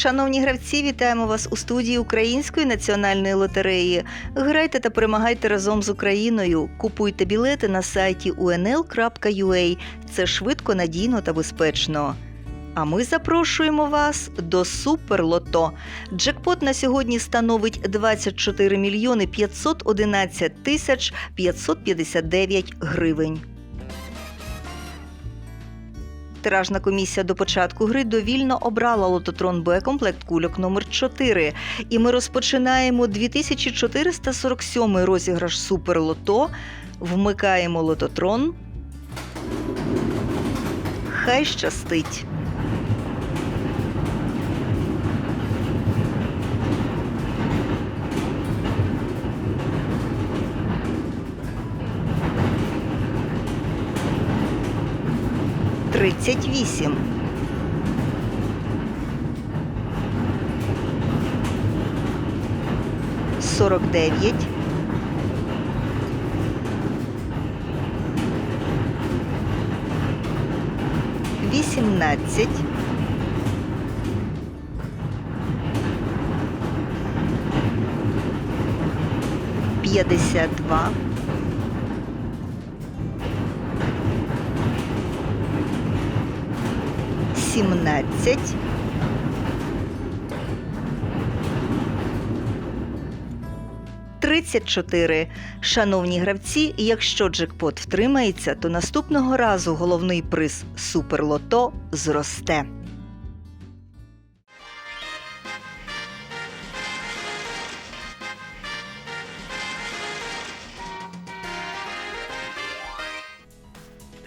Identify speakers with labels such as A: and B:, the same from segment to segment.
A: Шановні гравці, вітаємо вас у студії Української національної лотереї. Грайте та перемагайте разом з Україною. Купуйте білети на сайті unl.ua. Це швидко, надійно та безпечно. А ми запрошуємо вас до Суперлото. Джекпот на сьогодні становить 24 мільйони 511 тисяч 559 гривень. Тиражна комісія до початку гри довільно обрала лототрон Б комплект кульок номер 4 І ми розпочинаємо 2447 розіграш Суперлото. Вмикаємо лототрон. Хай щастить. Тридцять вісім. Сорок дев'ять. Вісімнадцять. П'ятдесят два. Сімнадцять. Тридцять чотири. Шановні гравці, якщо джекпот втримається, то наступного разу головний приз Суперлото зросте.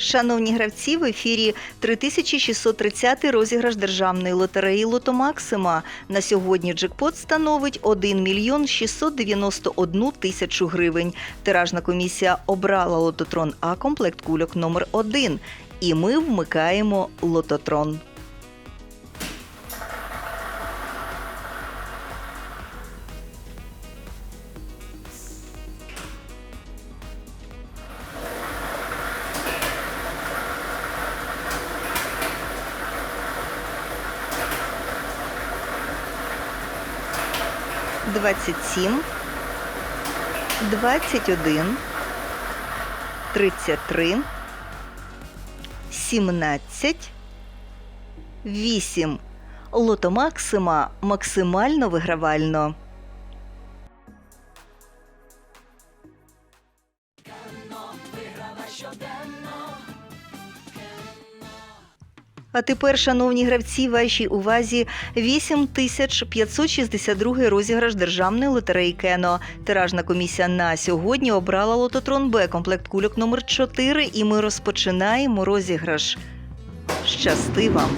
A: Шановні гравці, в ефірі 3630 розіграш державної лотереї Лото Максима. На сьогодні джекпот становить 1 мільйон 691 тисячу гривень. Тиражна комісія обрала лототрон А комплект кульок номер 1 І ми вмикаємо лототрон. Двадцять сім, двадцять один, тридцять три, сімнадцять, вісім. Лото Максима максимально вигравально. А тепер, шановні гравці, вашій увазі 8562 розіграш державної лотереї Кено. Тиражна комісія на сьогодні обрала лототрон Б комплект кульок номер 4 і ми розпочинаємо розіграш. Щасти вам!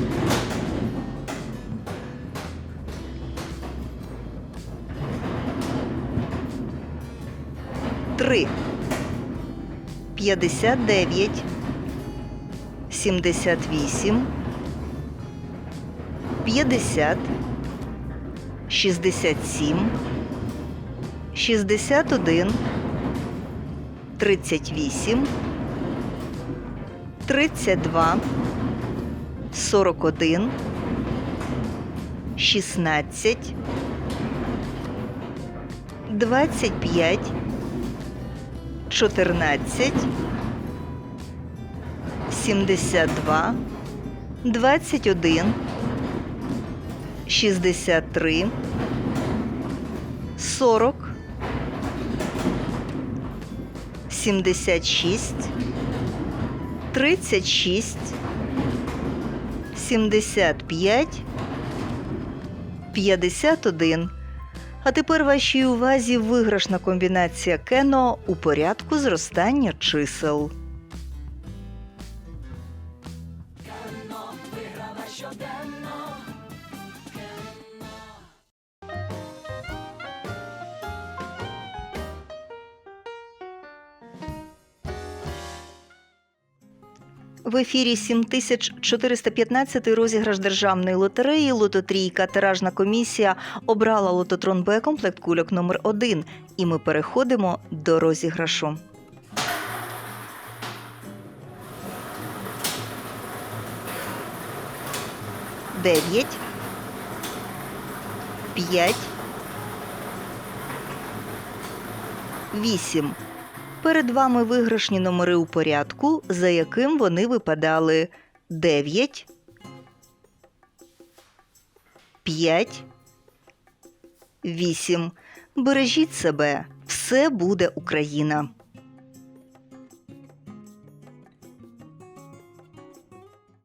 A: Три. П'ятдесят дев'ять. 78, 50, 67, 61, 38, 32, 41, 16, 25, 14, 72, 21, 63, 40, 76, 36, 75, 51. А тепер вашій увазі виграшна комбінація кено у порядку зростання чисел. В ефірі 7415 розіграш державної лотереї Лототрійка. Тиражна комісія обрала лототрон Б комплект кульок номер 1 І ми переходимо до розіграшу. Дев'ять, 5, 8. Перед вами виграшні номери у порядку, за яким вони випадали 9, 5, 8. Бережіть себе. Все буде Україна.